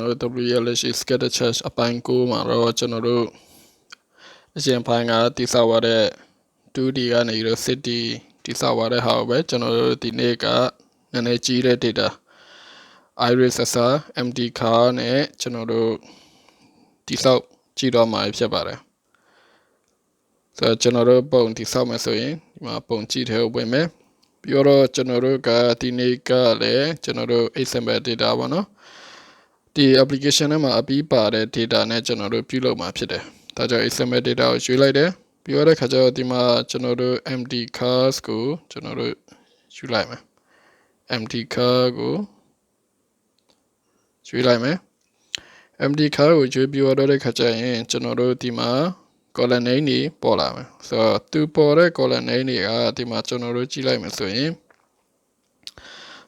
ကျွန်တော်တို့ WLH scatter charge အပိုင်း9မှာတော့ကျွန်တော်တို့အရင်ပိုင်းကတိဆောက်ရတဲ့ 2D ကနေပြီးတော့ city တိဆောက်ရတဲ့ဟာကိုပဲကျွန်တော်တို့ဒီနေ့ကနည်းနည်းကြီးတဲ့ data iris sensor MD car နဲ့ကျွန်တော်တို့တိဆောက်ကြည့်တော့မှာဖြစ်ပါတယ်ဆိုတော့ကျွန်တော်တို့ပုံတိဆောက်မယ်ဆိုရင်ဒီမှာပုံကြည့်ထဲကိုဝင်မယ်ပြီးတော့ကျွန်တော်တို့ကဒီနေ့ကလည်းကျွန်တော်တို့ XML data ပေါ့နော် ဒီ application ထဲမှာအပြီးပါတဲ့ data နဲ့ကျွန်တော်တို့ပြုလုပ်မှာဖြစ်တယ်ဒါကြောင့် XML data ကိုရွေးလိုက်တယ်ပြီးတော့ခါကျတော့ဒီမှာကျွန်တော်တို့ MD cars ကိုကျွန်တော်တို့ယူလိုက်မယ် MD car ကိုရွေးလိုက်မယ် MD car ကိုရွေးပြီးတော့တဲ့ခါကျရင်ကျွန်တော်တို့ဒီမှာ column name တွေပေါ်လာမယ်ဆိုတော့သူပေါ်တဲ့ column name တွေကဒီမှာကျွန်တော်တို့ကြည့်လိုက်မယ်ဆိုရင်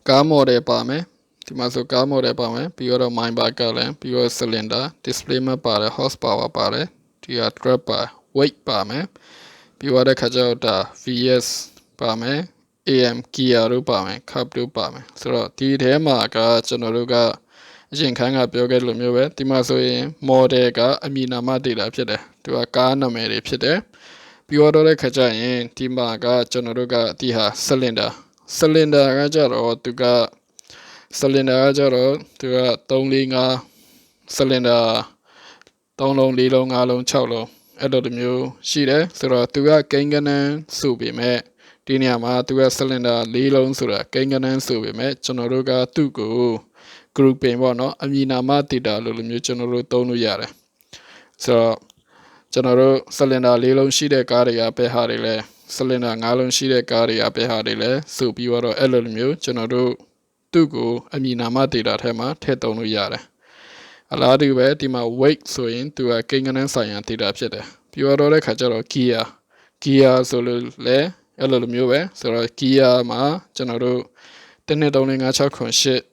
ကား model ပါမယ် ဒီမှာဆိုကား model ပါမယ်ပြီးတော့ mind bar ကလည်းပြီးတော့ cylinder display map ပါတယ် horsepower ပါတယ်ဒီက drop ပါ weight ပါမယ်ပြီးတော့ခါကျတော့ဒါ VS ပါမယ် AM gear တို့ပါမယ် curb တို့ပါမယ်ဆိုတော့ဒီထဲမှာကကျွန်တော်တို့ကအရင်ခန်းကပြောခဲ့လိုမျိုးပဲဒီမှာဆိုရင် model ကအမည်နာမ data ဖြစ်တယ်သူကကားနာမည်တွေဖြစ်တယ်ပြီးတော့တဲ့ခါကျရင်ဒီမှာကကျွန်တော်တို့ကဒီဟာ cylinder cylinder ကကြတော့သူက cylinder ကကြတော့သူက3 4 5 cylinder 3လုံး4လုံး5လုံး6လုံးအဲ့လိုတစ်မျိုးရှိတယ်ဆိုတော့သူကကိန်းကနန်းဆိုပေမဲ့ဒီနေရာမှာသူက cylinder ၄လုံးဆိုတာကိန်းကနန်းဆိုပေမဲ့ကျွန်တော်တို့ကသူ့ကို grouping ပေါ့နော်အမည်နာမ data လို့လိုမျိုးကျွန်တော်တို့သုံးလို့ရတယ်ဆိုတော့ကျွန်တော်တို့ cylinder ၄လုံးရှိတဲ့ကားတွေကဘယ်ဟာတွေလဲ cylinder ၅လုံးရှိတဲ့ကားတွေကဘယ်ဟာတွေလဲဆိုပြီးတော့အဲ့လိုမျိုးကျွန်တော်တို့ သူ့ကိုအမည်နာမ data ထဲမှာထည့်သုံးလို့ရတယ်အလားတူပဲဒီမှာ weight ဆိုရင်သူကကိန်းဂဏန်းဆိုင်ရာ data ဖြစ်တယ်ပြီးတော့တဲ့ခါကျတော့ gear gear ဆိုလို့လဲအဲ့လိုမျိုးပဲဆိုတော့ gear မှာကျွန်တော်တို့1 2 3 4 5 6 9 10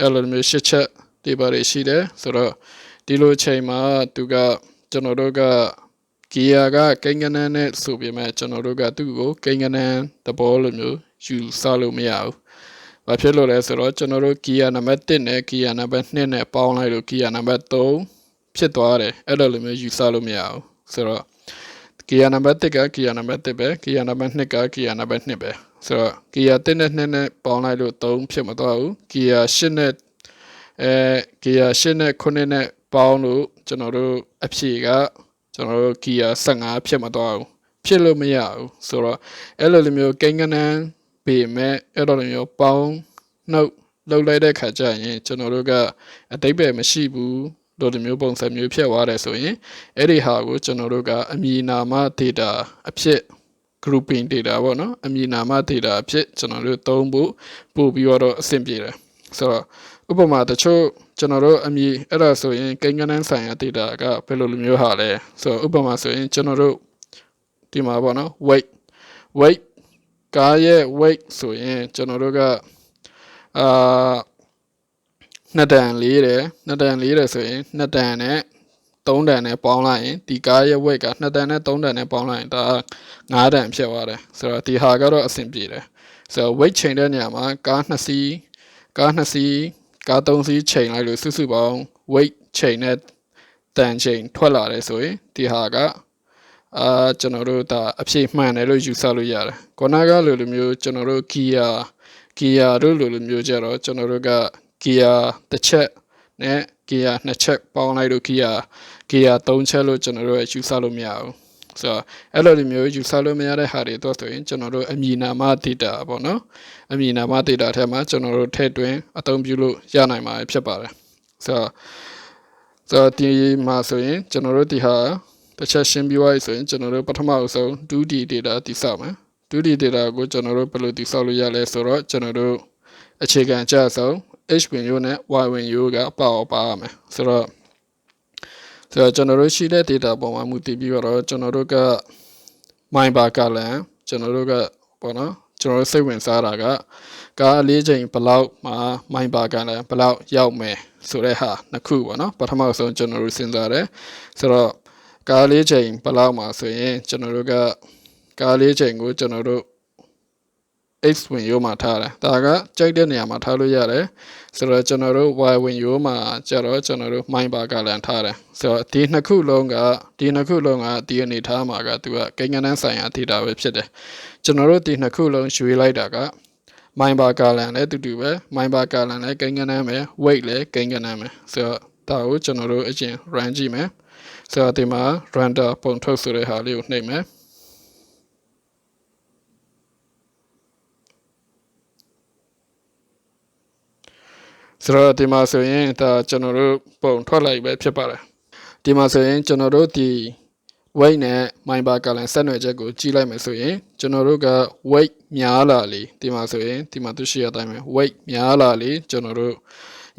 အဲ့လိုမျိုးရှစ်ချက်ဒီပါတွေရှိတယ်ဆိုတော့ဒီလိုချိန်မှာသူကကျွန်တော်တို့ကဂီယာကကိန်းကနန်းနဲ့ဆိုပေမဲ့ကျွန်တော်တို့ကသူ့ကိုကိန်းကနန်းသဘောလိုမျိုးယူဆလို့မရဘူး။ ဘာဖြစ်လို့လဲဆိုတော့ကျွန်တော်တို့ဂီယာနံပါတ်1နဲ့ဂီယာနံပါတ်2နဲ့ပေါင်းလိုက်လို့ဂီယာနံပါတ်3ဖြစ်သွားတယ်။အဲ့လိုလိုမျိုးယူဆလို့မရဘူး။ဆိုတော့ဂီယာနံပါတ်1ကဂီယာနံပါတ်1ပဲဂီယာနံပါတ်2ကဂီယာနံပါတ်2ပဲဆိုတော့ဂီယာ1နဲ့2နဲ့ပေါင်းလိုက်လို့3ဖြစ်မသွားဘူးဂီယာ8နဲ့အဲဂီယာ8နဲ့9နဲ့ပေါင်းလို့ကျွန်တော်တို့အဖြေကကျွန်တော်တို့ဂီယာ15ဖြစ်မသွားဘူးဖြစ်လို့မရဘူးဆိုတော့အဲ့လိုလိုမျိုးကိန်းကနန်း ပေမဲ့အဲ့လိုလိုမျိုးပေါင်းနှုတ်လောက်လိုက်တဲ့ခါကျရင်ကျွန်တော်တို့ကအတိတ်ပဲမရှိဘူးတို့လိုမျိုးပုံစံမျိုးဖြစ်သွားတယ်ဆိုရင်အဲ့ဒီဟာကိုကျွန်တော်တို့ကအမည်နာမ data အဖြစ် grouping data ပေါ့နော်အမည်နာမ data အဖြစ်ကျွန်တော်တို့သုံးဖို့ပို့ပြီးတော့အဆင်ပြေတယ်ဆိုတော့ဥပမာတချို့ကျွန်တော်တို့အမည်အဲ့ဒါဆိုရင်ကိန်းဂဏန်းဆိုင်ရာ data ကဘယ်လိုလိုမျိုးဟာလဲဆိုတော့ဥပမာဆိုရင်ကျွန်တော်တို့ဒီမှာပေါ့နော် weight weight ကားရဲ့ weight ဆိုရင်ကျွန်တော်တို့ကအာနှစ်တန်လေးတယ်နှစ်တန်လေးတယ်ဆိုရင်နှစ်တန်နဲ့3တန်နဲ့ပေါင်းလိုက်ရင်ဒီကားရဲ့ weight က2တန်နဲ့3တန်နဲ့ပေါင်းလိုက်ရင်ဒါ9တန်ဖြစ်သွားတယ်ဆိုတော့ဒီဟာကတော့အဆင်ပြေတယ်ဆိုတော့ weight ချိန်တဲ့နေရာမှာကား2စီးကား2စီးကား3စီးချိန်လိုက်လို့စုစုပေါင်း weight ချိန်နဲ့တန်ချိန်ထွက်လာတယ်ဆိုရင်ဒီဟာက အာကျွန်တော်တို့ဒါအဖြေမှန်တယ်လို့ယူဆလို့ရတယ်ခုနကလိုလိုမျိုးကျွန်တော်တို့ gear gear တို့လိုလိုမျိုးကြတော့ကျွန်တော်တို့က gear တစ်ချက်နဲ့ gear နှစ်ချက်ပေါင်းလိုက်လို့ gear gear 3ချက်လို့ကျွန်တော်တို့ယူဆလို့မရဘူးဆိုတော့အဲ့လိုမျိုးယူဆလို့မရတဲ့ဟာတွေတော့ဆိုရင်ကျွန်တော်တို့အမည်နာမ data ပေါ့နော်အမည်နာမ data ထဲမှာကျွန်တော်တို့ထည့်သွင်းအသုံးပြုလို့ရနိုင်မှာဖြစ်ပါတယ်ဆိုတော့ဆိုတော့ဒီမှာဆိုရင်ကျွန်တော်တို့ဒီဟာ တစ်ချက်ရှင်းပြသွားပြီဆိုရင်ကျွန်တော်တို့ပထမအဆုံး 2D data တိစောက်မယ် 2D data ကိုကျွန်တော်တို့ဘယ်လိုတိစောက်လို့ရလဲဆိုတော့ကျွန်တော်တို့အခြေခံအကျဆုံး h win u နဲ့ y win u ကပါအောင်ပါရမယ်ဆိုတော့ဆိုတော့ကျွန်တော်တို့ရှိတဲ့ data ပေါ်မှာမူတည်ပြီးတော့ကျွန်တော်တို့က mind bar ကလည်းကျွန်တော်တို့ကပေါ့နော်ကျွန်တော်တို့စိတ်ဝင်စားတာကကားလေးချိန်ဘလောက်မှာ mind bar ကလည်းဘလောက်ရောက်မယ်ဆိုတဲ့ဟာနှစ်ခုပေါ့နော်ပထမဆုံးကျွန်တော်တို့စဉ်းစားတယ်ဆိုတော့ ကားလေးချိန်ဘလောက်မှာဆိုရင်ကျွန်တော်တို့ကကားလေးချိန်ကိုကျွန်တော်တို့ x ဝင်ရိုးမှာထားတယ်ဒါကကြိုက်တဲ့နေရာမှာထားလို့ရတယ်ဆိုတော့ကျွန်တော်တို့ y ဝင်ရိုးမှာကျတော့ကျွန်တော်တို့ min bar ကလည်းထားတယ်ဆိုတော့ဒီနှစ်ခုလုံးကဒီနှစ်ခုလုံးကဒီအနေထားမှာကသူကကိန်းဂဏန်းဆိုင်ရာ theta ပဲဖြစ်တယ်ကျွန်တော်တို့ဒီနှစ်ခုလုံးရွေးလိုက်တာက min bar ကလည်းလည်းတူတူပဲ min bar ကလည်းလည်းကိန်းဂဏန်းပဲ weight လည်းကိန်းဂဏန်းပဲဆိုတော့ဒါကိုကျွန်တော်တို့အရင် run ကြည့်မယ် ဆိုတော့ဒီမှာ render ပုံထုတ်ဆိုတဲ့ဟာလေးကိုနှိပ်မယ်ဆိုတော့ဒီမှာဆိုရင်ဒါကျွန်တော်တို့ပုံထွက်လိုက်ပဲဖြစ်ပါတယ်ဒီမှာဆိုရင်ကျွန်တော်တို့ဒီ weight နဲ့ min bar ကလည်းဆက်နွယ်ချက်ကိုကြည့်လိုက်မယ်ဆိုရင်ကျွန်တော်တို့က weight များလာလေဒီမှာဆိုရင်ဒီမှာသူရှိရတိုင်းပဲ weight များလာလေကျွန်တော်တို့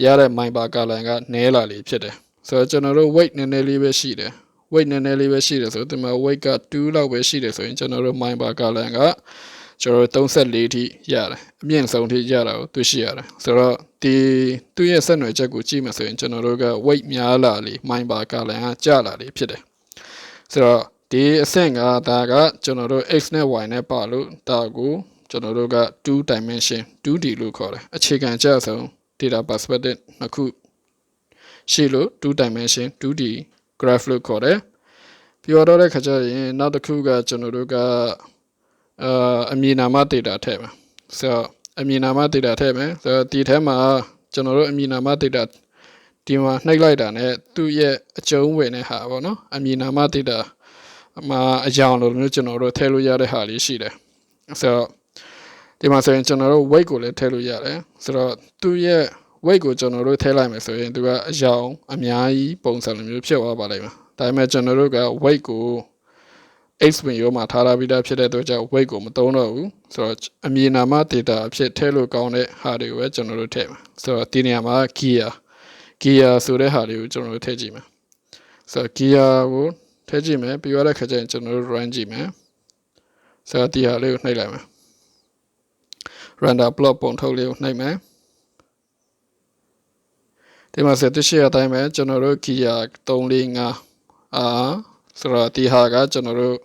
ရတဲ့ min bar ကလည်းကနည်းလာလေဖြစ်တယ် ဆိုတော့ကျွန်တော်တို့ weight နည်းနည်းလေးပဲရှိတယ် weight နည်းနည်းလေးပဲရှိတယ်ဆိုတော့ဒီမှာ weight က2လောက်ပဲရှိတယ်ဆိုရင်ကျွန်တော်တို့ min bar ကလည်းကကျွန်တော်34ထိရတယ်အမြင့်ဆုံးထိရတာကိုတွေ့ရှိရတယ်ဆိုတော့ဒီသူ့ရဲ့ဆက်နွယ်ချက်ကိုကြည့်မှဆိုရင်ကျွန်တော်တို့က weight များလာလေ min bar ကလည်းကျလာလေဖြစ်တယ်ဆိုတော့ဒီအဆင့်ကဒါကကျွန်တော်တို့ x နဲ့ y နဲ့ပါလို့ဒါကိုကျွန်တော်တို့က2 dimension 2D လို့ခေါ်တယ်အခြေခံကျဆုံး data perspective နှစ်ခု ရှိလို့2 dimension 2D graph လို့ခေါ်တယ်ပြောတော့တဲ့ခါကျရင်နောက်တစ်ခုကကျွန်တော်တို့ကအာအမည်နာမ data ထည့်မယ်ဆိုတော့အမည်နာမ data ထည့်မယ်ဆိုတော့ဒီထဲမှာကျွန်တော်တို့အမည်နာမ data ဒီမှာနှိပ်လိုက်တာ ਨੇ သူ့ရဲ့အကျုံးဝင်တဲ့ဟာပေါ့နော်အမည်နာမ data မှာအကြောင်းလိုမျိုးကျွန်တော်တို့ထည့်လို့ရတဲ့ဟာလေးရှိတယ်ဆိုတော့ဒီမှာဆိုရင်ကျွန်တော်တို့ weight ကိုလည်းထည့်လို့ရတယ်ဆိုတော့သူ့ရဲ့ weight ကိုကျွန်တော်တို့ထည့်လိုက်မယ်ဆိုရင်သူကအကြောင်းအများကြီးပုံစံလိုမျိုးဖြစ်သွားပါလိမ့်မယ်ဒါပေမဲ့ကျွန်တော်တို့က weight ကို x ဝင်ရောမှာထားရပြီးသားဖြစ်တဲ့အတွက်ကြောင့် weight ကိုမသုံးတော့ဘူးဆိုတော့အမည်နာမ data အဖြစ်ထည့်လို့ကောင်းတဲ့ဟာတွေကိုပဲကျွန်တော်တို့ထည့်မှာဆိုတော့ဒီနေရာမှာ gear gear ဆိုတဲ့ဟာလေးကိုကျွန်တော်တို့ထည့်ကြည့်မယ်ဆိုတော့ gear ကိုထည့်ကြည့်မယ်ပြီးရတဲ့ခါကျရင်ကျွန်တော်တို့ run ကြည့်မယ်ဆိုတော့ဒီဟာလေးကိုနှိပ်လိုက်မယ် render plot ပုံထုတ်လေးကိုနှိပ်မယ် ဒီမှာဆက်တရှိအတိုင်းပဲကျွန်တော်တို့ gear 345အာဆိုတော့ဒီဟာကကျွန်တော်တို့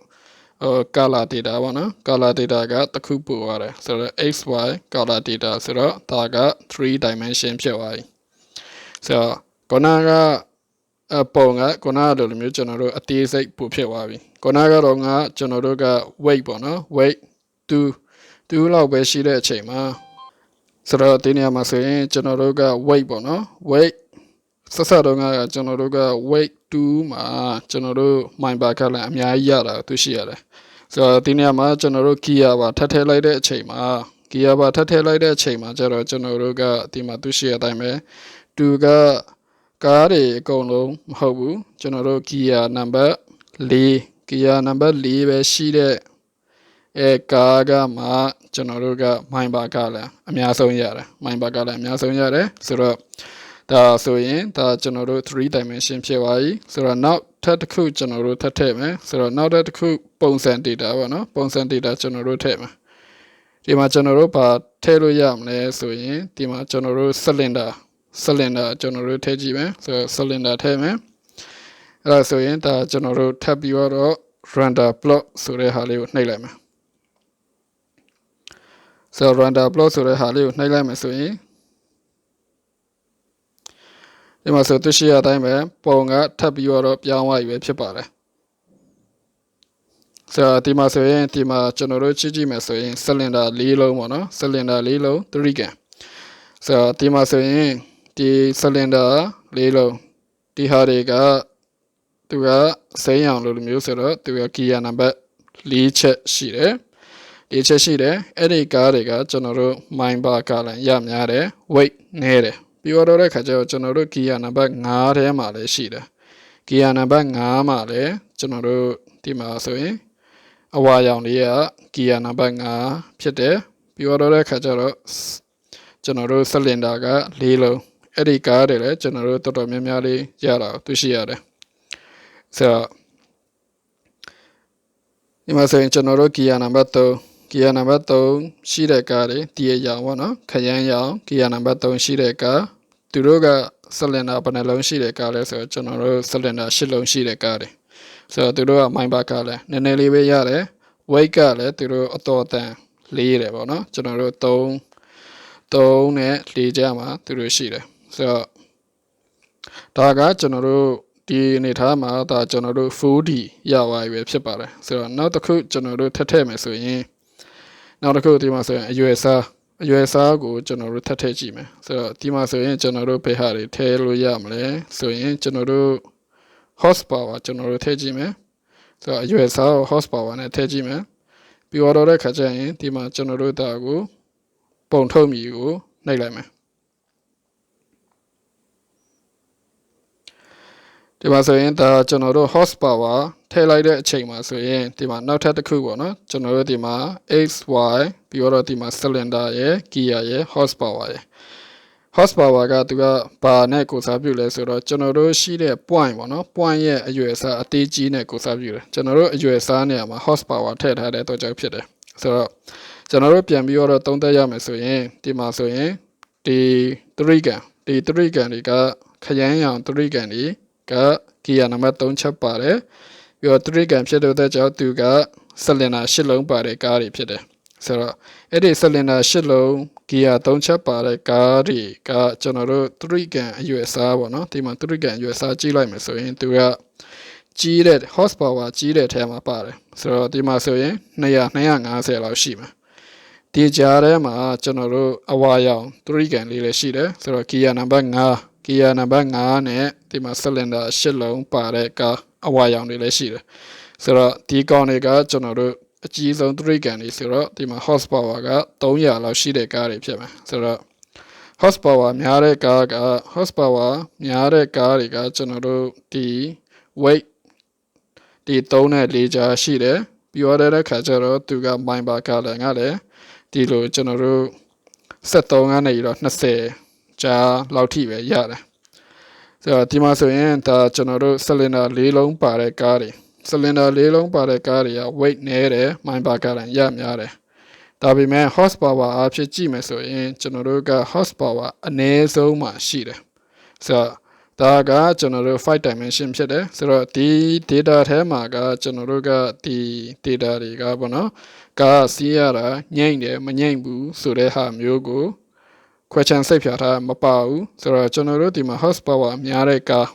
ဟို color data ပေါ့နော် color data ကတစ်ခုပို့ရတယ်ဆိုတော့ xy color data ဆိုတော့ဒါက3 dimension ဖြစ်သွားပြီဆိုတော့ခုနကအပုံကခုနကလိုမျိုးကျွန်တော်တို့အသေးစိတ်ပို့ဖြစ်သွားပြီခုနကတော့ငါကျွန်တော်တို့က weight ပေါ့နော် weight 2 2လောက်ပဲရှိတဲ့အချိန်မှာ ဆိုတော့ဒီနေရာမှာဆိုရင်ကျွန်တော်တို့က weight ပေါ့နော် weight ဆက်ဆက်တော့ကကျွန်တော်တို့က weight 2မှာကျွန်တော်တို့ min bar ကလည်းအများကြီးရတာသူရှိရတယ်ဆိုတော့ဒီနေရာမှာကျွန်တော်တို့ gear ပါထပ်ထည့်လိုက်တဲ့အချိန်မှာ gear ပါထပ်ထည့်လိုက်တဲ့အချိန်မှာကျတော့ကျွန်တော်တို့ကဒီမှာသူရှိရတဲ့အတိုင်းပဲ2ကကားတွေအကုန်လုံးမဟုတ်ဘူးကျွန်တော်တို့ gear number 4 gear number 4ပဲရှိတဲ့ အဲကားကမှကျွန်တော်တို့က min bar ကလည်းအများဆုံးရတယ် min bar ကလည်းအများဆုံးရတယ်ဆိုတော့ဒါဆိုရင်ဒါကျွန်တော်တို့3 dimension ဖြစ်သွားပြီဆိုတော့နောက်ထပ်တစ်ခုကျွန်တော်တို့ထပ်ထည့်မယ်ဆိုတော့နောက်တစ်ခုပုံစံ data ပေါ့နော်ပုံစံ data ကျွန်တော်တို့ထည့်မယ်ဒီမှာကျွန်တော်တို့ဘာထည့်လို့ရမလဲဆိုရင်ဒီမှာကျွန်တော်တို့ cylinder cylinder ကျွန်တော်တို့ထည့်ကြည့်မယ်ဆိုတော့ cylinder ထည့်မယ်အဲ့ဒါဆိုရင်ဒါကျွန်တော်တို့ထပ်ပြီးတော့ render plot ဆိုတဲ့ဟာလေးကိုနှိပ်လိုက်မယ် ဆိုတော့ render plot ဆိုတဲ့ဟာလေးကိုနှိပ်လိုက်မယ်ဆိုရင်ဒီမှာဆိုသူရှိရတိုင်းပဲပုံကထပ်ပြီးတော့ပြောင်းသွားပြီပဲဖြစ်ပါတယ်ဆိုတော့ဒီမှာဆိုရင်ဒီမှာကျွန်တော်တို့ကြည့်ကြည့်မယ်ဆိုရင် cylinder ၄လုံးပေါ့နော် cylinder ၄လုံး3ကန်ဆိုတော့ဒီမှာဆိုရင်ဒီ cylinder ၄လုံးဒီဟာတွေကသူကစိမ်းအောင်လို့လိုမျိုးဆိုတော့သူက gear number ၄ချက်ရှိတယ် ၄ချက်ရှိတယ်အဲ့ဒီကားတွေကကျွန်တော်တို့ mind bar ကလည်းရများတယ် weight နည်းတယ်ပြီးတော့တဲ့ခါကျတော့ကျွန်တော်တို့ gear number 5ထဲမှာလည်းရှိတယ် gear number 5မှာလည်းကျွန်တော်တို့ဒီမှာဆိုရင်အဝါရောင်လေးက gear number 5ဖြစ်တယ်ပြီးတော့တဲ့ခါကျတော့ကျွန်တော်တို့ cylinder က၄လုံးအဲ့ဒီကားတွေလည်းကျွန်တော်တို့တော်တော်များများလေးရတာတွေ့ရှိရတယ်ဆိုတော့ဒီမှာဆိုရင်ကျွန်တော်တို့ gear number 3 gear number 3ရှိတဲ့ကားတွေဒီအရောင်ပေါ့နော်ခရမ်းရောင် gear number 3ရှိတဲ့ကားသူတို့ကဆလင်ဒါဘယ်နှလုံးရှိတဲ့ကားလဲဆိုတော့ကျွန်တော်တို့ဆလင်ဒါ၈လုံးရှိတဲ့ကားတွေဆိုတော့သူတို့ကမိုင်းဘတ်ကလည်းနည်းနည်းလေးပဲရတယ် weight ကလည်းသူတို့အတော်တန်4တယ်ပေါ့နော်ကျွန်တော်တို့3 3နဲ့4ကြားမှာသူတို့ရှိတယ်ဆိုတော့ဒါကကျွန်တော်တို့ဒီအနေထားမှာဒါကျွန်တော်တို့ 4D ရသွားပြီပဲဖြစ်ပါတယ်ဆိုတော့နောက်တစ်ခုကျွန်တော်တို့ထပ်ထည့်မယ်ဆိုရင် နောက်တစ်ခုဒီမှာဆိုရင်အရွယ်စားအရွယ်စားကိုကျွန်တော်တို့ထပ်ထည့်ကြည့်မယ်ဆိုတော့ဒီမှာဆိုရင်ကျွန်တော်တို့ဘယ်ဟာတွေထည့်လို့ရမလဲဆိုရင်ကျွန်တော်တို့ horsepower ကျွန်တော်တို့ထည့်ကြည့်မယ်ဆိုတော့အရွယ်စားကို horsepower နဲ့ထည့်ကြည့်မယ်ပြီးတော့တဲ့ခါကျရင်ဒီမှာကျွန်တော်တို့ဒါကိုပုံထုတ်မြည်ကိုနှိပ်လိုက်မယ် ဒီမှာဆိုရင်ဒါကျွန်တော်တို့ horsepower ထည့်လိုက်တဲ့အချိန်မှာဆိုရင်ဒီမှာနောက်ထပ်တစ်ခုပေါ့နော်ကျွန်တော်တို့ဒီမှာ xy ပြီးတော့ဒီမှာ cylinder ရယ် gear ရယ် horsepower ရယ် horsepower ကသူကဘာနဲ့ကိုစားပြုလဲဆိုတော့ကျွန်တော်တို့ရှိတဲ့ point ပေါ့နော် point ရဲ့အရွယ်အစားအသေးကြီးနဲ့ကိုစားပြုတယ်ကျွန်တော်တို့အရွယ်အစားနေရာမှာ horsepower ထည့်ထားတဲ့တော့ကြောင့်ဖြစ်တယ်ဆိုတော့ကျွန်တော်တို့ပြန်ပြီးတော့သုံးသပ်ရမယ်ဆိုရင်ဒီမှာဆိုရင်ဒီ3ကန်ဒီ3ကန်တွေကခရမ်းရောင်3ကန်တွေ ကဂီယာနံပါတ်3ချက်ပါတယ်ပြီးတော့3ကန်ဖြစ်တဲ့ကြောင့်သူကဆလင်နာ၈လုံးပါတဲ့ကားတွေဖြစ်တယ်ဆိုတော့အဲ့ဒီဆလင်နာ၈လုံးဂီယာ3ချက်ပါတဲ့ကားတွေကကျွန်တော်တို့3ကန်အရွယ်စားပေါ့နော်ဒီမှာ3ကန်အရွယ်စားကြည့်လိုက်မယ်ဆိုရင်သူကကြီးတဲ့ horsepower ကြီးတဲ့ထဲမှာပါတယ်ဆိုတော့ဒီမှာဆိုရင်200 250လောက်ရှိမှာဒီကြားထဲမှာကျွန်တော်တို့အဝါရောင်3ကန်လေးလည်းရှိတယ်ဆိုတော့ gear number 5 gear number 5 နဲ့ဒီမှာ cylinder 8လုံးပါတဲ့ကားအဝါရောင်တွေလည်းရှိတယ်ဆိုတော့ဒီကောင်တွေကကျွန်တော်တို့အကြီးဆုံး3ကန်တွေဆိုတော့ဒီမှာ horsepower က300လောက်ရှိတဲ့ကားတွေဖြစ်မှာဆိုတော့ horsepower များတဲ့ကားက horsepower များတဲ့ကားတွေကကျွန်တော်တို့ဒီ weight ဒီ3နဲ့4ကြားရှိတယ်ပြီးတော့တဲ့ခါကျတော့သူက mine bar ကလည်းငါလည်းဒီလိုကျွန်တော်တို့73ကနေပြီးတော့20 ကြားလောက်ထိပဲရတယ်ဆိုတော့ဒီမှာဆိုရင်ဒါကျွန်တော်တို့ cylinder ၄လုံးပါတဲ့ကားတွေ cylinder ၄လုံးပါတဲ့ကားတွေက weight နည်းတယ် mine bar ကလည်းရများတယ်ဒါပေမဲ့ horsepower အဖြစ်ကြည့်မယ်ဆိုရင်ကျွန်တော်တို့က horsepower အနည်းဆုံးမှရှိတယ်ဆိုတော့ဒါကကျွန်တော်တို့5 dimension ဖြစ်တယ်ဆိုတော့ဒီ data ထဲမှာကကျွန်တော်တို့ကဒီ data တွေကပေါ့နော်ကားစီးရတာညိမ့်တယ်မညိမ့်ဘူးဆိုတဲ့ဟာမျိုးကို question စိတ်ဖြာထားမပါဘူးဆိုတော့ကျွန်တော်တို့ဒီမှာ horsepower များတဲ့ကား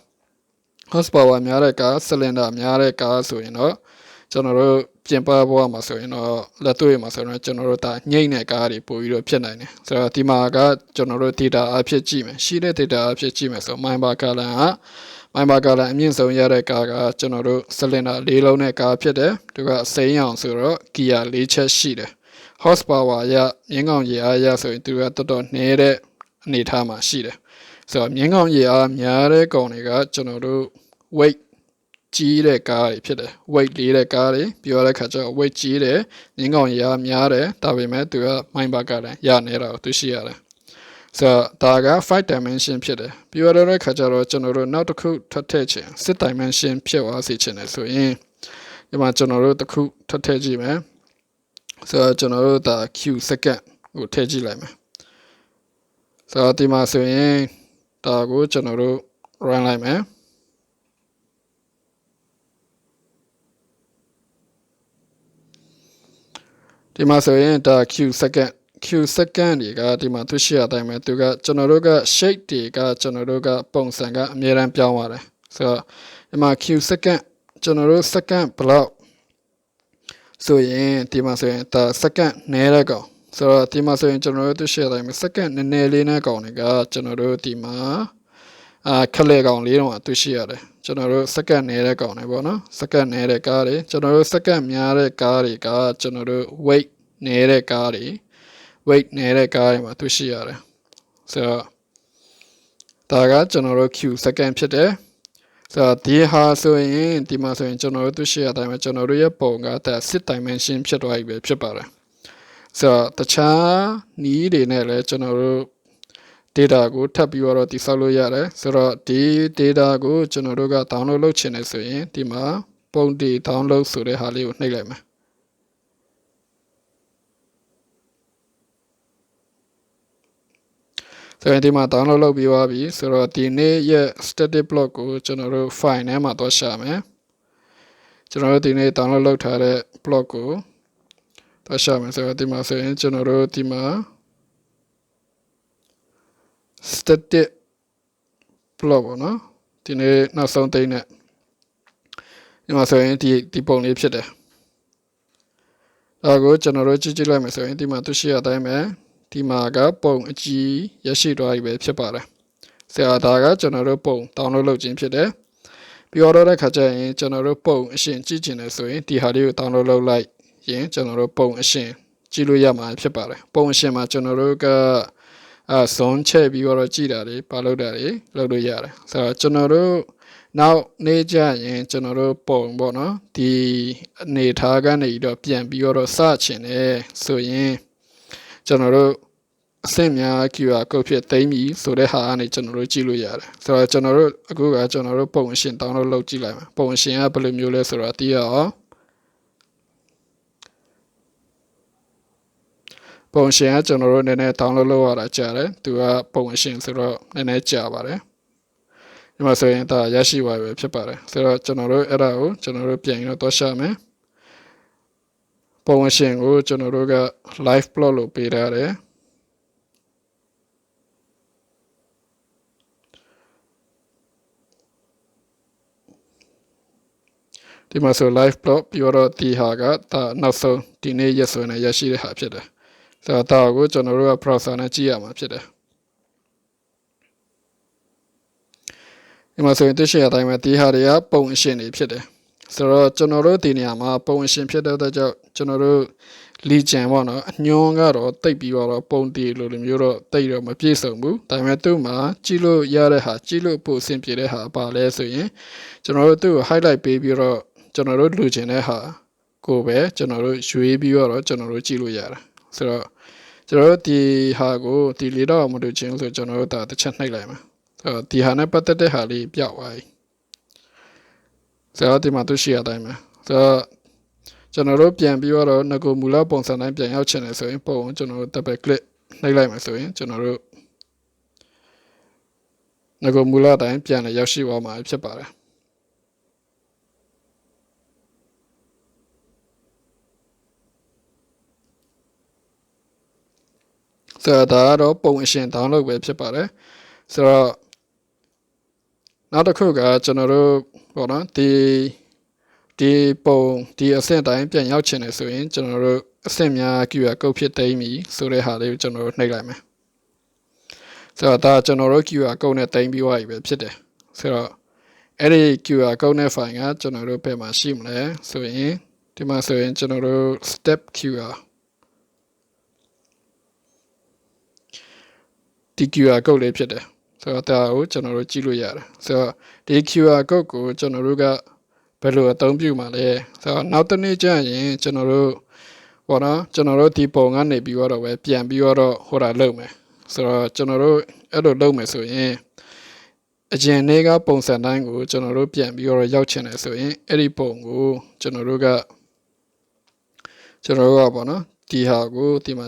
horsepower များတဲ့ကား cylinder များတဲ့ကားဆိုရင်တော့ကျွန်တော်တို့ပြင်ပဘဝမှာဆိုရင်တော့လက်တွေ့မှာဆိုရင်ကျွန်တော်တို့ဒါညိမ့်တဲ့ကားတွေပို့ပြီးတော့ဖြစ်နိုင်တယ်ဆိုတော့ဒီမှာကကျွန်တော်တို့ data အဖြစ်ကြည့်မယ်ရှိတဲ့ data အဖြစ်ကြည့်မယ်ဆို mind bar color က mind bar color အမြင့်ဆုံးရတဲ့ကားကကျွန်တော်တို့ cylinder ၄လုံးနဲ့ကားဖြစ်တယ်သူကစိမ်းအောင်ဆိုတော့ gear ၄ချက်ရှိတယ် horsepower ရမြင်းကောင်ရေအားရဆိုရင်သူကတော်တော်နှဲတဲ့အနေအထားမှာရှိတယ်ဆိုတော့မြင်းကောင်ရေအားများတဲ့ကောင်တွေကကျွန်တော်တို့ weight ကြီးတဲ့ကားတွေဖြစ်တယ် weight လေးတဲ့ကားတွေပြောရတဲ့ခါကျတော့ weight ကြီးတယ်မြင်းကောင်ရေအားများတယ်ဒါပေမဲ့သူက mind bar ကလည်းရနေတာကိုသူရှိရတယ်ဆိုတော့ဒါက5 dimension ဖြစ်တယ်ပြောရတဲ့ခါကျတော့ကျွန်တော်တို့နောက်တစ်ခုထပ်ထည့်ချင်6 dimension ဖြစ်သွားစေချင်တယ်ဆိုရင်ဒီမှာကျွန်တော်တို့တစ်ခုထပ်ထည့်ကြည့်မယ် ဆိုတော့ကျွန်တော်တို့ဒါ Q second ကိုထည့်ကြည့်လိုက်မယ်ဆိုတော့ဒီမှာဆိုရင်ဒါကိုကျွန်တော်တို့ run လိုက်မယ်ဒီမှာဆိုရင်ဒါ Q second Q second တွေကဒီမှာသူရှိရတိုင်းပဲသူကကျွန်တော်တို့က shape တွေကကျွန်တော်တို့ကပုံစံကအများရန်ပြောင်းသွားတယ်ဆိုတော့ဒီမှာ Q second ကျွန်တော်တို့ second block ဆိုရင်ဒီမှာဆိုရင်ဒါ second နည်းတဲ့ကောင်ဆိုတော့ဒီမှာဆိုရင်ကျွန်တော်တို့သူရှိရတိုင်းပဲ second နည်းနည်းလေးနဲ့ကောင်တွေကကျွန်တော်တို့ဒီမှာအာခက်လေကောင်လေးတော့သူရှိရတယ်ကျွန်တော်တို့စက္ကန့်နေတဲ့ကောင်တွေပေါ့နော်စက္ကန့်နေတဲ့ကားတွေကျွန်တော်တို့စက္ကန့်များတဲ့ကားတွေကကျွန်တော်တို့ weight နေတဲ့ကားတွေ weight နေတဲ့ကားတွေမှာသူရှိရတယ်ဆိုတော့ဒါကကျွန်တော်တို့ Q စက္ကန့်ဖြစ်တယ် ဆိုတော့ဒီဟာဆိုရင်ဒီမှာဆိုရင်ကျွန်တော်တို့သူရှိရတိုင်းမှာကျွန်တော်တို့ရဲ့ပုံကဒါ6 dimension ဖြစ်သွားပြီပဲဖြစ်ပါတယ်ဆိုတော့တခြားနီးတွေနဲ့လည်းကျွန်တော်တို့ data ကိုထပ်ပြီးတော့တိဆောက်လို့ရတယ်ဆိုတော့ဒီ data ကိုကျွန်တော်တို့က download လုပ်ချင်တယ်ဆိုရင်ဒီမှာပုံတီ download ဆိုတဲ့ဟာလေးကိုနှိပ်လိုက်မယ် ဆိုရင်ဒီမှာ download လုပ်ပြီးသွားပြီဆိုတော့ဒီနေ့ရဲ့ static block ကိုကျွန်တော်တို့ file ထဲမှာသွားရှာမယ်ကျွန်တော်တို့ဒီနေ့ download လုပ်ထားတဲ့ block ကိုသွားရှာမယ်ဆိုတော့ဒီမှာဆိုရင်ကျွန်တော်တို့ဒီမှာ static plot ပေါ့နော်ဒီနေ့နောက်ဆုံးသိမ်းတဲ့ဒီမှာဆိုရင်ဒီဒီပုံလေးဖြစ်တယ်ဒါကိုကျွန်တော်တို့ကြည့်ကြည့်လိုက်မယ်ဆိုရင်ဒီမှာသူရှိရတိုင်းပဲ ဒီမှာကပုံအကြီးရရှိသွားပြီပဲဖြစ်ပါတယ်ဆရာသားကကျွန်တော်တို့ပုံ download လုပ်ခြင်းဖြစ်တယ်ပြီးတော့တဲ့ခါကျရင်ကျွန်တော်တို့ပုံအရှင်ကြည့်ချင်တယ်ဆိုရင်ဒီဟာလေးကို download လုပ်လိုက်ရင်ကျွန်တော်တို့ပုံအရှင်ကြည့်လို့ရမှာဖြစ်ပါတယ်ပုံအရှင်မှာကျွန်တော်တို့ကအဲဇွန်ချက်ပြီးတော့ကြည့်တာတွေပါလို့တာတွေလုပ်လို့ရတယ်ဆိုတော့ကျွန်တော်တို့နောက်နေကြရင်ကျွန်တော်တို့ပုံပေါ့နော်ဒီအနေထားကနေပြီးတော့ပြန်ပြီးတော့စချင်တယ်ဆိုရင် ကျွန်တော်တို့အဆင့်များ QR code ဖြစ်သိမ်းပြီဆိုတဲ့ဟာကနေကျွန်တော်တို့ကြည့်လို့ရတယ်ဆိုတော့ကျွန်တော်တို့အခုကကျွန်တော်တို့ပုံရှင် download လုပ်ကြည့်လိုက်မယ်ပုံရှင်ကဘယ်လိုမျိုးလဲဆိုတော့သိရအောင်ပုံရှင်ကကျွန်တော်တို့နည်းနည်း download လုပ်ရတာကြာတယ်သူကပုံရှင်ဆိုတော့နည်းနည်းကြာပါတယ်ဒီမှာဆိုရင်ဒါရရှိပါပဲဖြစ်ပါတယ်ဆိုတော့ကျွန်တော်တို့အဲ့ဒါကိုကျွန်တော်တို့ပြန်ပြီးတော့ရှာမယ် ပုံရှင်ကိုကျွန်တော်တို့က live plot လို့ပေးထားတယ်ဒီမှာဆို live blog ပြီးတော့ဒီဟာကဒါနောက်ဆုံးဒီနေ့ရက်စွဲနဲ့ရရှိတဲ့ဟာဖြစ်တယ်ဆိုတော့ဒါကိုကျွန်တော်တို့က browser နဲ့ကြည့်ရမှာဖြစ်တယ်ဒီမှာဆိုရင်သိရှိရတိုင်းမှာဒီဟာတွေကပုံအရှင်တွေဖြစ်တယ်ဆိုတော့ကျွန်တော်တို့ဒီနေရာမှာပုံအရှင်ဖြစ်တဲ့အတွက်ကြောင့် ကျွန်တော်တို့လီဂျန်ပေါ့နော်အညွန်းကတော့တိတ်ပြီးတော့ပုံတီလိုလိုမျိုးတော့တိတ်တော့မပြည့်စုံဘူးဒါပေမဲ့သူ့မှာကြည့်လို့ရတဲ့ဟာကြည့်လို့ပိုအဆင်ပြေတဲ့ဟာပါလဲဆိုရင်ကျွန်တော်တို့သူ့ကို highlight ပေးပြီးတော့ကျွန်တော်တို့လူချင်တဲ့ဟာကိုပဲကျွန်တော်တို့ရွေးပြီးတော့ကျွန်တော်တို့ကြည့်လို့ရတာဆိုတော့ကျွန်တော်တို့ဒီဟာကိုဒီလေးတော့မလို့ချင်းဆိုကျွန်တော်တို့ဒါတစ်ချက်နှိပ်လိုက်မှာဆိုတော့ဒီဟာနဲ့ပတ်သက်တဲ့ဟာလေးပြောက်သွားပြီဆိုတော့ဒီမှာသူရှိရတိုင်းမှာဆိုတော့ ကျွန်တော်တို့ပြန်ပြီးတော့ငကိုမူလပုံစံတိုင်းပြန်ရောက်ချင်တယ်ဆိုရင်ပုံကျွန်တော်တို့ double click နှိပ်လိုက်မှာဆိုရင်ကျွန်တော်တို့ငကိုမူလတိုင်းပြန်လည်ရောက်ရှိသွားမှာဖြစ်ပါတယ်ဆိုတော့ဒါကတော့ပုံအရှင် download ပဲဖြစ်ပါတယ်ဆိုတော့နောက်တစ်ခုကကျွန်တော်တို့ပေါ့နော်ဒီ ဒီပုံဒီအဆင့်တိုင်းပြန်ရောက်ချင်တယ်ဆိုရင်ကျွန်တော်တို့အဆင့်များ QR code ဖြစ်သိမ်းပြီဆိုတဲ့ဟာလေးကိုကျွန်တော်တို့နှိပ်လိုက်မယ်ဆိုတော့ဒါကျွန်တော်တို့ QR code နဲ့သိမ်းပြီးသွားပြီပဲဖြစ်တယ်ဆိုတော့အဲ့ဒီ QR code နဲ့ file ကကျွန်တော်တို့ဘယ်မှာရှိမလဲဆိုရင်ဒီမှာဆိုရင်ကျွန်တော်တို့ step QR ဒီ QR code လေးဖြစ်တယ်ဆိုတော့ဒါကိုကျွန်တော်တို့ကြည့်လို့ရတယ်ဆိုတော့ဒီ QR code ကိုကျွန်တော်တို့က ဘယ်လိုအသုံးပြုမှာလဲဆိုတော့နောက်တစ်နေ့ကျရင်ကျွန်တော်တို့ပေါ့နော်ကျွန်တော်တို့ဒီပုံကနေပြီးတော့ပဲပြန်ပြီးတော့ဟိုတာလုပ်မယ်ဆိုတော့ကျွန်တော်တို့အဲ့လိုလုပ်မယ်ဆိုရင်အကျဉ်းလေးကပုံစံတိုင်းကိုကျွန်တော်တို့ပြန်ပြီးတော့ရောက်ချင်တယ်ဆိုရင်အဲ့ဒီပုံကိုကျွန်တော်တို့ကကျွန်တော်တို့ကပေါ့နော်ဒီဟာကိုဒီမှာ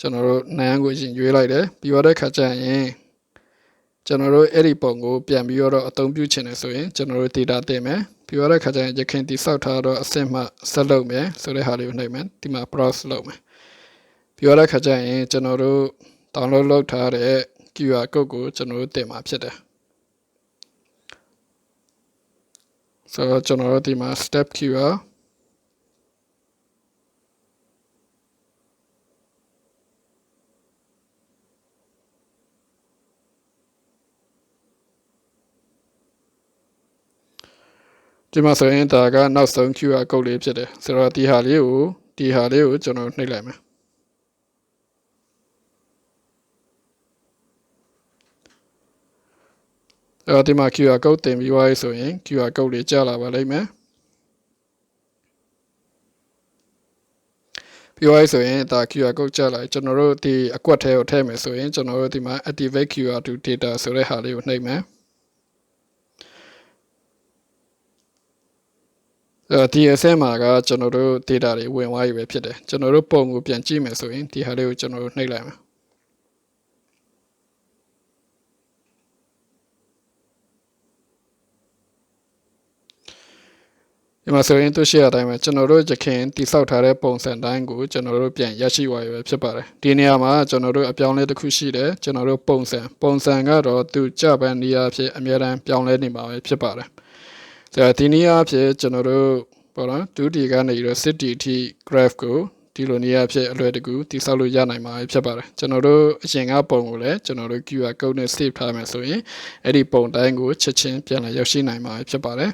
ကျွန်တော်တို့နိုင်ကိုရင်ရွေးလိုက်တယ်ပြီးတော့တဲ့ခါကျရင်ကျွန်တော်တို့အဲ့ဒီပုံကိုပြန်ပြီးတော့အသုံးပြုချင်တယ်ဆိုရင်ကျွန်တော်တို့ data တင်မယ် ပြီးတော့တဲ့ခါကျရင်ရခင်တိဆောက်ထားတော့အစစ်မှဆက်လုပ်မယ်ဆိုတဲ့ဟာလေးကိုနှိပ်မယ်ဒီမှာ browse လုပ်မယ်ပြီးတော့တဲ့ခါကျရင်ကျွန်တော်တို့ download လုပ်ထားတဲ့ QR code ကိုကျွန်တော်တို့တင်မှာဖြစ်တယ်ဆိုတော့ကျွန်တော်တို့ဒီမှာ step QR ဒီမှာဆိုရင်ဒါကနောက်ဆုံး QR code လေးဖြစ်တယ်ဆိုတော့ဒီဟာလေးကိုဒီဟာလေးကိုကျွန်တော်နှိပ်လိုက်မယ်အဲ့ဒီမှာ QR code တင်ပြီးသွားပြီဆိုရင် QR code လေးကြာလာပါလိမ့်မယ်ပြောရဲဆိုရင်ဒါ QR code ကြာလာကျွန်တော်တို့ဒီအကွက်ထဲကိုထည့်မယ်ဆိုရင်ကျွန်တော်တို့ဒီမှာ activate QR to data ဆိုတဲ့ဟာလေးကိုနှိပ်မယ် အဆင့်မှာကကျွန်တော်တို့ data တွေဝင်သွားပြီပဲဖြစ်တယ်ကျွန်တော်တို့ပုံကိုပြန်ကြည့်မယ်ဆိုရင်ဒီဟာလေးကိုကျွန်တော်တို့နှိပ်လိုက်မယ်ဒဒီမှာဆိုရင်သူရှိရတိုင်းမှာကျွန်တော်တို့ရခင်တိဆောက်ထားတဲ့ပုံစံတိုင်းကိုကျွန်တော်တို့ပြန်ရရှိသွားရပဲဖြစ်ပါတယ်ဒီနေရာမှာကျွန်တော်တို့အပြောင်းလဲတစ်ခုရှိတယ်ကျွန်တော်တို့ပုံစံပုံစံကတော့သူကြပန်းနေရာဖြစ်အများတန်းပြောင်းလဲနေမှာပဲဖြစ်ပါတယ် ဆိုတော့ဒီနေရာဖြစ်ကျွန်တော်တို့ပေါ့နော် 2 D ကနေပြီးတော့ 6D အထိ graph ကိုဒီလိုနေရာဖြစ်အလွယ်တကူတိဆောက်လို့ရနိုင်မှာပဲဖြစ်ပါတယ်ကျွန်တော်တို့အရင်ကပုံကိုလည်းကျွန်တော်တို့ QR code နဲ့ save ထားမယ်ဆိုရင်အဲ့ဒီပုံတိုင်းကိုချက်ချင်းပြန်လည်ရောက်ရှိနိုင်မှာပဲဖြစ်ပါတယ်